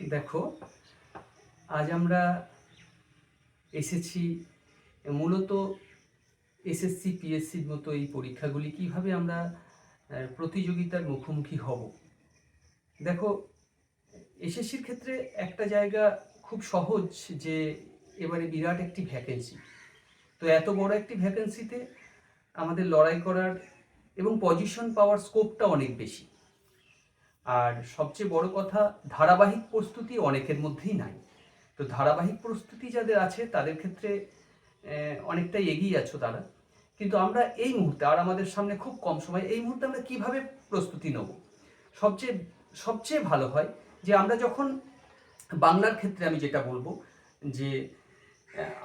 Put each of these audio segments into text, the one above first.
দেখো, আজ আমরা এসেছি মূলত এসএসসি পিএসসির মতো এই পরীক্ষাগুলি, কীভাবে আমরা প্রতিযোগিতার মুখোমুখি হব। দেখো এসএসসির ক্ষেত্রে একটা জায়গা খুব সহজ যে, এবারে বিরাট একটি ভ্যাকেন্সি তো এত বড় একটি ভ্যাকেন্সিতে আমাদের লড়াই করার এবং পজিশন পাওয়ার স্কোপটা অনেক বেশি। আর সবচেয়ে বড় কথা, ধারাবাহিক প্রস্তুতি অনেকের মধ্যেই নাই। তো ধারাবাহিক প্রস্তুতি যাদের আছে, তাদের ক্ষেত্রে অনেকটাই এগিয়ে আছো তারা। কিন্তু আমরা এই মুহূর্তে, আর আমাদের সামনে খুব কম সময়, এই মুহূর্তে আমরা কীভাবে প্রস্তুতি নেব? সবচেয়ে সবচেয়ে ভালো হয় যে আমরা যখন বাংলার ক্ষেত্রে আমি যেটা বলব, যে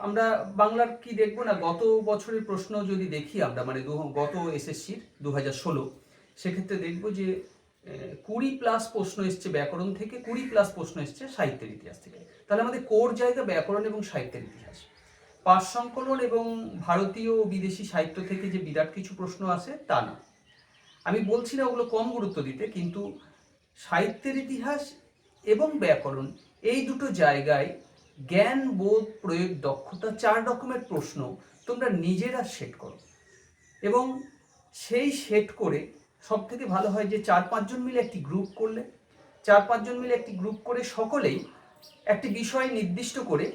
আমরা বাংলার কি দেখব না, গত বছরের প্রশ্ন যদি দেখি আমরা মানে গত এসএসসির দু হাজার ষোলো, সেক্ষেত্রে দেখব যে কুড়ি প্লাস প্রশ্ন এসছে ব্যাকরণ থেকে, কুড়ি প্লাস প্রশ্ন এসছে সাহিত্যের ইতিহাস থেকে। তাহলে আমাদের কোর জায়গা ব্যাকরণ এবং সাহিত্যের ইতিহাস। পাঠ সংকলন এবং ভারতীয় ও বিদেশি সাহিত্য থেকে যে বিরাট কিছু প্রশ্ন আসে, তা না। আমি বলছি না ওগুলো কম গুরুত্ব দিতে, কিন্তু সাহিত্যের ইতিহাস এবং ব্যাকরণ এই দুটো জায়গায় জ্ঞান, বোধ, প্রয়োগ, দক্ষতা, চার রকমের প্রশ্ন তোমরা নিজেরা সেট করো। এবং সেই সেট করে সব থেকে ভালো হয় যে চার পাঁচজন মিলে একটি গ্রুপ করলে, চার পাঁচজন মিলে একটি গ্রুপ করে সকলেই একটি বিষয় নির্দিষ্ট করে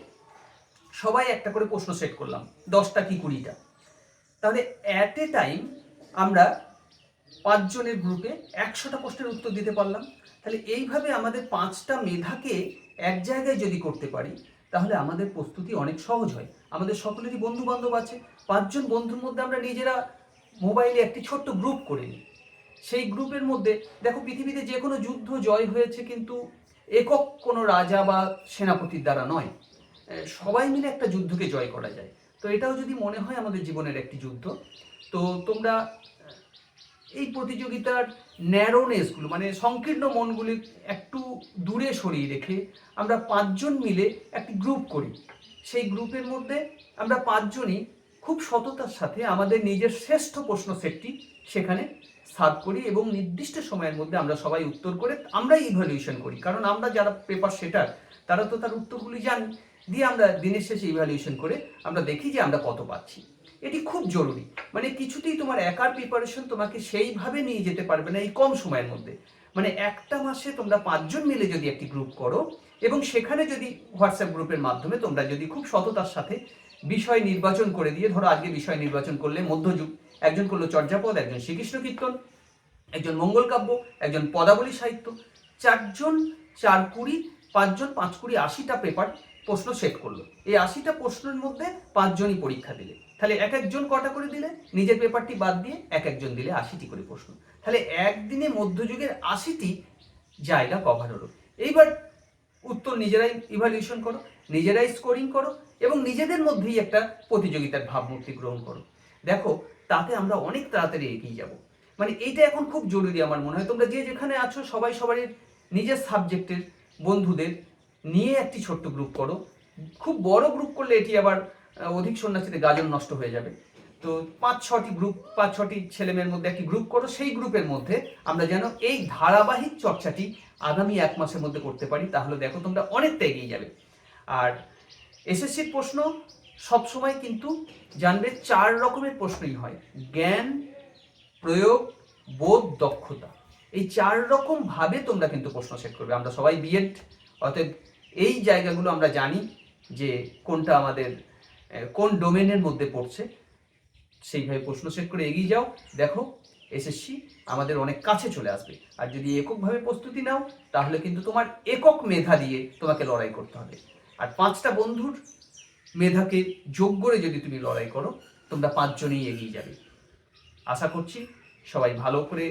সবাই একটা করে প্রশ্ন সেট করলাম, দশটা কি কুড়িটা। তাহলে অ্যাট এ টাইম আমরা পাঁচজনের গ্রুপে একশোটা প্রশ্নের উত্তর দিতে পারলাম। তাহলে এইভাবে আমাদের পাঁচটা মেধাকে এক জায়গায় যদি করতে পারি, তাহলে আমাদের প্রস্তুতি অনেক সহজ হয়। আমাদের সকলেরই বন্ধু বান্ধব আছে, পাঁচজন বন্ধুর মধ্যে আমরা নিজেরা মোবাইলে একটি ছোট্ট গ্রুপ করে নিই। সেই গ্রুপের মধ্যে, দেখো পৃথিবীতে যে কোনো যুদ্ধ জয় হয়েছে কিন্তু একক কোনো রাজা বা সেনাপতির দ্বারা নয়। সবাই মিলে একটা যুদ্ধকে জয় করা যায়। তো এটাও যদি মনে হয় আমাদের জীবনের একটি যুদ্ধ, তো তোমরা এই প্রতিযোগিতার ন্যারোনেসগুলো মানে সংকীর্ণ মনগুলি একটু দূরে সরিয়ে রেখে আমরা পাঁচজন মিলে একটি গ্রুপ করি। সেই গ্রুপের মধ্যে আমরা পাঁচজনই খুব সততার সাথে আমাদের নিজের শ্রেষ্ঠ প্রশ্ন সেটটি সেখানে সার্ভ করি এবং নির্দিষ্ট সময়ের মধ্যে আমরা সবাই উত্তর করে আমরাই ইভ্যালুয়েশন করি। কারণ আমরা যারা পেপার সেটার তারা তো তার উত্তরগুলি জানি। দিয়ে আমরা দিনের শেষে ইভ্যালুয়েশন করে আমরা দেখি যে আমরা কত পাচ্ছি। এটি খুব জরুরি। মানে কিছুতেই তোমার একার প্রিপারেশন তোমাকে সেইভাবে নিয়ে যেতে পারবে না এই কম সময়ের মধ্যে। মানে একটা মাসে তোমরা পাঁচজন মিলে যদি একটি গ্রুপ করো এবং সেখানে যদি হোয়াটসঅ্যাপ গ্রুপের মাধ্যমে তোমরা যদি খুব সততার সাথে বিষয় নির্বাচন করে দিয়ে, ধরো আজকে বিষয় নির্বাচন করলে মধ্যযুগ, একজন করল চর্যাপদ, একজন শ্রীকৃষ্ণ কীর্তন, একজন মঙ্গল কাব্য, একজন পদাবলী সাহিত্য, চারজন চার কুড়ি, পাঁচজন পাঁচ কুড়ি আশিটা পেপার প্রশ্ন সেট করল। এই আশিটা প্রশ্নের মধ্যে পাঁচজনই পরীক্ষা দিলে। তাহলে এক একজন কটা করে দিলে? নিজের পেপারটি বাদ দিয়ে এক একজন দিলে আশিটি করে প্রশ্ন। তাহলে একদিনে মধ্যযুগের আশিটি জায়গা কভার হলো। এইবার উত্তর নিজেরাই ইভালুয়েশন করো, নিজেরাই স্কোরিং করো এবং নিজেদের মধ্যেই একটা প্রতিযোগিতার ভাবমূর্তি গ্রহণ করো। দেখো, তাতে আমরা অনেক তাড়াতাড়ি এগিয়ে যাব। মানে এইটা এখন খুব জরুরি আমার মনে হয়। তোমরা যে যেখানে আছো, সবাই সবারই নিজের সাবজেক্টের বন্ধুদের নিয়ে একটি ছোট্ট গ্রুপ করো। খুব বড় গ্রুপ করলে এটি আবার অধিক সন্ন্যাসীতে গাজন নষ্ট হয়ে যাবে। তো পাঁচ, ছটি গ্রুপ পাঁচ, ছটি ছেলেমেয়ের মধ্যে একটি গ্রুপ করো, সেই গ্রুপের মধ্যে আমরা যেন এই ধারাবাহিক চর্চাটি আগামী এক মাসের মধ্যে করতে পারি। তাহলে দেখো তোমরা অনেকটা এগিয়ে যাবে। আর এসএসসির প্রশ্ন সবসময় কিন্তু জানবে চার রকমের প্রশ্নই হয়। জ্ঞান, প্রয়োগ, বোধ, দক্ষতা। এই চার রকম ভাবে তোমরা কিন্তু প্রশ্ন সেট করবে। আমরা সবাই বিএড অতএব এই জায়গাগুলো আমরা জানি যে কোনটা আমাদের কোন ডোমেনের মধ্যে পড়ছে। সেইভাবে প্রশ্ন সেট করে এগিয়ে যাও। দেখো এসএসসি আমাদের অনেক কাছে চলে আসবে। আর যদি এককভাবে প্রস্তুতি নাও, তাহলে কিন্তু তোমার একক মেধা দিয়ে তোমাকে লড়াই করতে হবে। আর পাঁচটা বন্ধুর মেধাকে যোগ করে যদি তুমি লড়াই করো, তোমরা পাঁচজনেই এগিয়ে যাবে। আশা করছি সবাই ভালো করে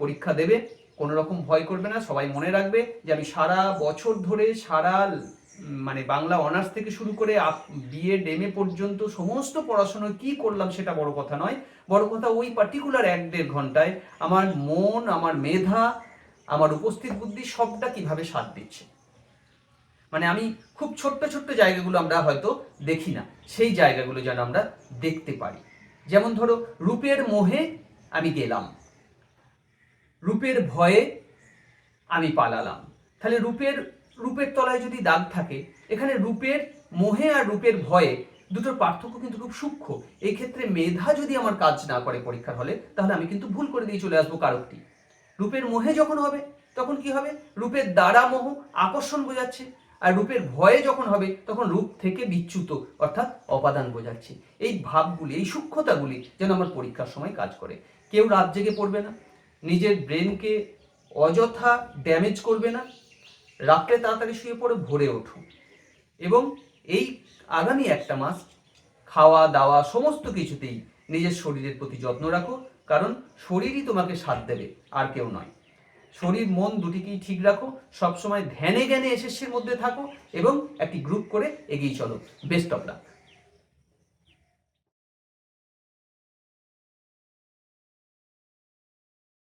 পরীক্ষা দেবে। কোনো রকম ভয় করবে না। সবাই মনে রাখবে যে আমি সারা বছর ধরে সারা মানে বাংলা অনার্স থেকে শুরু করে বিএড এম এ পর্যন্ত সমস্ত পড়াশোনা কি করলাম সেটা বড় কথা নয়। বড় কথা ওই পার্টিকুলার এক দেড় ঘন্টায় আমার মন, আমার মেধা, আমার উপস্থিত বুদ্ধি সবটা কীভাবে সাথ দিচ্ছে। মানে আমি খুব ছোট্ট ছোট্ট জায়গাগুলো আমরা হয়তো দেখি না। সেই জায়গাগুলো যেন আমরা দেখতে পারি। যেমন ধরো, রূপের মোহে আমি গেলাম। রূপের ভয়ে আমি পালালাম। তাহলে রূপের রূপের তলায় যদি দাগ থাকে, এখানে রূপের মোহে আর রূপের ভয়ে দুটোর পার্থক্য কিন্তু খুব সূক্ষ্ম। এই ক্ষেত্রে মেধা যদি আমার কাজ না করে পরীক্ষার হলে, তাহলে আমি কিন্তু ভুল করে দিয়ে চলে আসব কারকটি। রূপের মোহে যখন হবে, তখন কি হবে? রূপের দ্বারা মোহ আকর্ষণ বোঝাচ্ছে, আর রূপের ভয়ে যখন হবে, তখন রূপ থেকে বিচ্যুত, অর্থাৎ অপাদান বোঝাচ্ছে। এই ভাবগুলি, এই সূক্ষ্মতাগুলি যেন আমার পরীক্ষার সময় কাজ করে। কেউ রাত জেগে পড়বে না, নিজের ব্রেনকে অযথা ড্যামেজ করবে না রাত্রে তাড়াতাড়ি শুয়ে পড়ে ভরে ওঠো। এবং এই আগামী একটা মাস খাওয়া, দাওয়া, সমস্ত কিছুতেই নিজের শরীরের প্রতি যত্ন রাখো, কারণ শরীরই তোমাকে সাথ দেবে, আর কেউ নয়। শরীর, মন দুটিকেই ঠিক রাখো, সবসময় ধ্যানে জ্ঞানে এসেসের মধ্যে থাকো এবং একটি গ্রুপ করে এগিয়ে চলো। Best of luck